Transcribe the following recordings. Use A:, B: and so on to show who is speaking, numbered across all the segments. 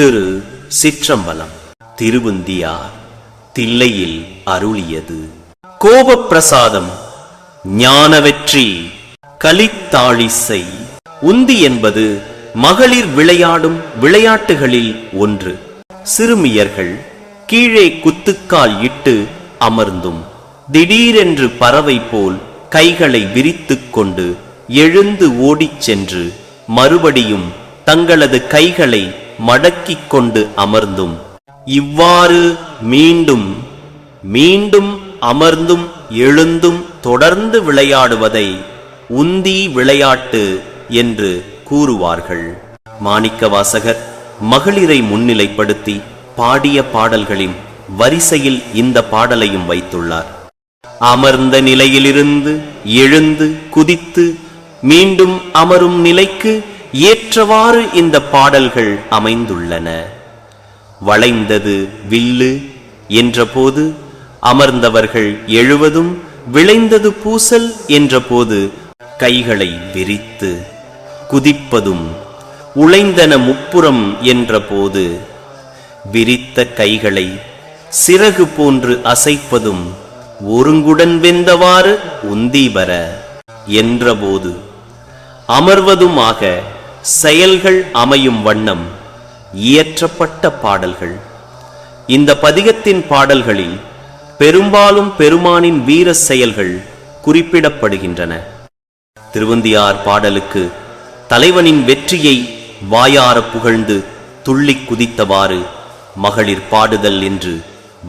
A: திரு சிற்றம்பலம். திருவுந்தியார் தில்லையில் அருளியது. கோபப்பிரசாதம் ஞான வெற்றி கலித்தாழிசை உந்தி என்பது மகளிர் விளையாடும் விளையாட்டுகளில் ஒன்று. சிறுமியர்கள் கீழே குத்துக்கால் இட்டு அமர்ந்தும் திடீரென்று பறவை போல் கைகளை விரித்துக் கொண்டு எழுந்து ஓடிச் சென்று மறுபடியும் தங்களது கைகளை மடக்கிக் கொண்டு அமர்ந்தும். இவ்வாறு மீண்டும் மீண்டும் அமர்ந்தும் எழுந்தும் தொடர்ந்து விளையாடுவதை உந்தி விளையாட்டு என்று கூறுவார்கள். மாணிக்கவாசகர் மகளிரை முன்னிலைப்படுத்தி பாடிய பாடல்களின் வரிசையில் இந்த பாடலையும் வைத்துள்ளார். அமர்ந்த நிலையிலிருந்து எழுந்து குதித்து மீண்டும் அமரும் நிலைக்கு ஏற்றவாறு இந்த பாடல்கள் அமைந்துள்ளன. வளைந்தது வில்லு என்றபோது அமர்ந்தவர்கள் எழுவதும் விளைந்தது பூசல் என்றபோது கைகளை விரித்து குதிப்பதும் உழைந்தன முப்புறம் என்றபோது விரித்த கைகளை சிறகு போன்று அசைப்பதும் ஒருங்குடன் வெந்தவாறு உந்தீவர என்றபோது அமர்வதுமாக செயல்கள் அமையும் வண்ணம் இயற்றப்பட்ட பாடல்கள். இந்த பதிகத்தின் பாடல்களில் பெரும்பாலும் பெருமானின் வீர செயல்கள் குறிப்பிடப்படுகின்றன. திருவந்தியார் பாடலுக்கு தலைவனின் வெற்றியை வாயார புகழ்ந்து துள்ளி குதித்தவாறு மகளிர் பாடுதல் என்று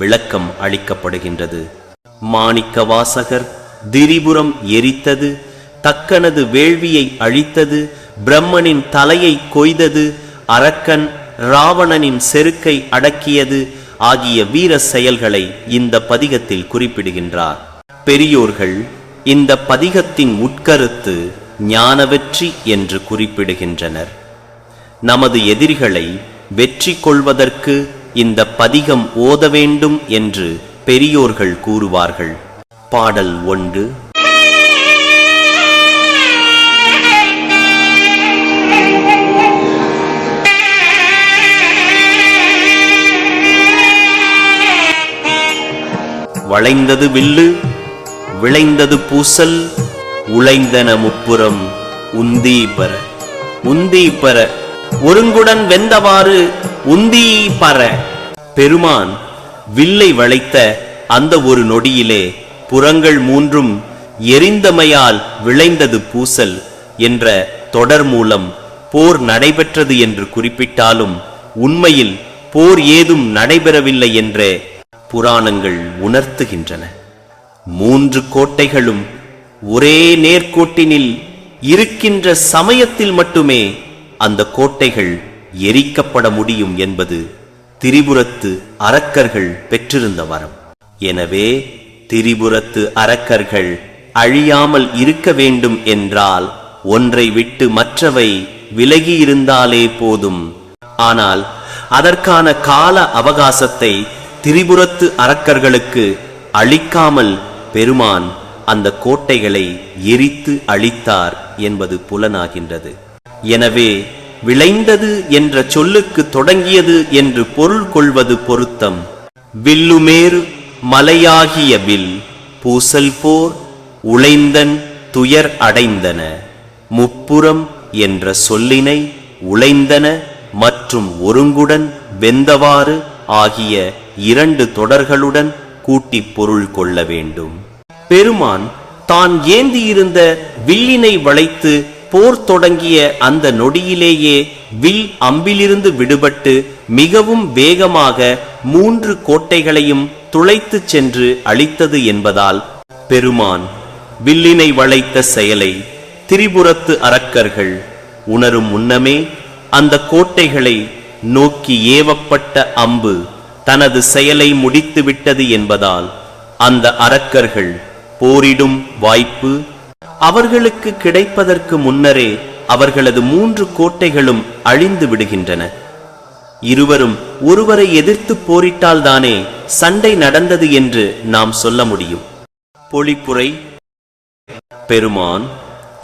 A: விளக்கம் அளிக்கப்படுகின்றது. மாணிக்க வாசகர் திரிபுரம் எரித்தது தக்கனது வேள்வியை அழித்தது பிரம்மனின் தலையை கொய்தது அரக்கன் ராவணனின் செருக்கை அடக்கியது ஆகிய வீர செயல்களை இந்த பதிகத்தில் குறிப்பிடுகின்றார். பெரியோர்கள் இந்த பதிகத்தின் உட்கருத்து ஞான வெற்றி என்று குறிப்பிடுகின்றனர். நமது எதிரிகளை வெற்றி கொள்வதற்கு இந்த பதிகம் ஓத வேண்டும் என்று பெரியோர்கள் கூறுவார்கள். பாடல் ஒன்று வளைந்தது வில்லு விளைந்தது பூசல் உழைந்தன முப்புறம் உந்தீபர பர. பர. ஒருங்குடன் வெந்தவாறு உந்தீபர பெருமான் வில்லை வளைத்த அந்த ஒரு நொடியிலே புறங்கள் மூன்றும் எரிந்தமையால் விளைந்தது பூசல் என்ற தொடர் மூலம் போர் நடைபெற்றது என்று குறிப்பிட்டாலும் உண்மையில் போர் ஏதும் நடைபெறவில்லை என்றே புராணங்கள் உணர்த்துகின்றன. மூன்று கோட்டைகளும் ஒரே நேர்கோட்டினில் இருக்கின்ற சமயத்தில் மட்டுமே அந்த கோட்டைகள் எரிக்கப்பட முடியும் என்பது திரிபுரத்து அரக்கர்கள் பெற்றிருந்த வரம். எனவே திரிபுரத்து அரக்கர்கள் அழியாமல் இருக்க வேண்டும் என்றால் ஒன்றை விட்டு மற்றவை விலகி இருந்தாலே போதும். ஆனால் அதற்கான கால அவகாசத்தை திரிபுரத்து அரக்கர்களுக்கு அழிக்காமல் பெருமான் அந்த கோட்டைகளை எரித்து அழித்தார் என்பது புலனாகின்றது. எனவே விளைந்தது என்ற சொல்லுக்கு தொடங்கியது என்று பொருள் கொள்வது பொருத்தம். வில்லுமேறு மலையாகிய வில் பூசல் போர் உழைந்தன் துயர் அடைந்தன. முப்புறம் என்ற சொல்லினை உழைந்தன மற்றும் ஒருங்குடன் வெந்தவாறு ஆகிய இரண்டு தொடர்களுடன் கூட்டிப் பொருள் கொள்ள வேண்டும். பெருமான் தான் ஏந்தியிருந்த வில்லினை வளைத்து போர் தொடங்கிய அந்த நொடியிலேயே வில் அம்பிலிருந்து விடுபட்டு மிகவும் வேகமாக மூன்று கோட்டைகளையும் துளைத்து சென்று அழித்தது என்பதால் பெருமான் வில்லினை வளைத்த செயலை திரிபுரத்து அரக்கர்கள் உணரும் முன்னமே அந்த கோட்டைகளை நோக்கி ஏவப்பட்ட அம்பு தனது செயலை முடித்துவிட்டது என்பதால் அந்த அரக்கர்கள் போரிடும் வாய்ப்பு அவர்களுக்கு கிடைப்பதற்கு முன்னரே அவர்களது மூன்று கோட்டைகளும் அழிந்து விடுகின்றன. இருவரும் ஒருவரை எதிர்த்து போரிட்டால்தானே சண்டை நடந்தது என்று நாம் சொல்ல முடியும். பொழிப்புரை பெருமான்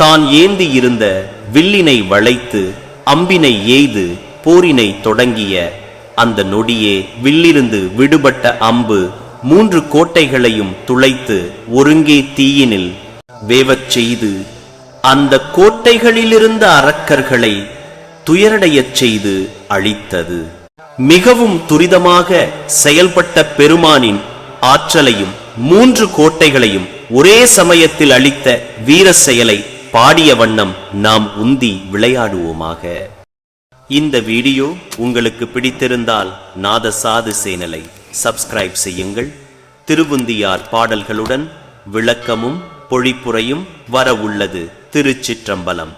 A: தான் ஏந்தி இருந்த வில்லினை வளைத்து அம்பினை எய்து போரினை தொடங்கிய அந்த நொடியே வில்லிருந்து விடுபட்ட அம்பு மூன்று கோட்டைகளையும் துளைத்து ஒருங்கே தீயினில் வேவச் செய்து அந்த கோட்டைகளிலிருந்த அரக்கர்களை துயரடையச் செய்து அழித்தது. மிகவும் துரிதமாக செயல்பட்ட பெருமானின் ஆற்றலையும் மூன்று கோட்டைகளையும் ஒரே சமயத்தில் அளித்த வீர செயலை பாடிய வண்ணம் நாம் உந்தி விளையாடுவோமாக. இந்த வீடியோ உங்களுக்கு பிடித்திருந்தால் நாதசாது சேனலை சப்ஸ்கிரைப் செய்யுங்கள். திருவுந்தியார் பாடல்களுடன் விளக்கமும் பொழிப்புரையும் வர உள்ளது. திருச்சிற்றம்பலம்.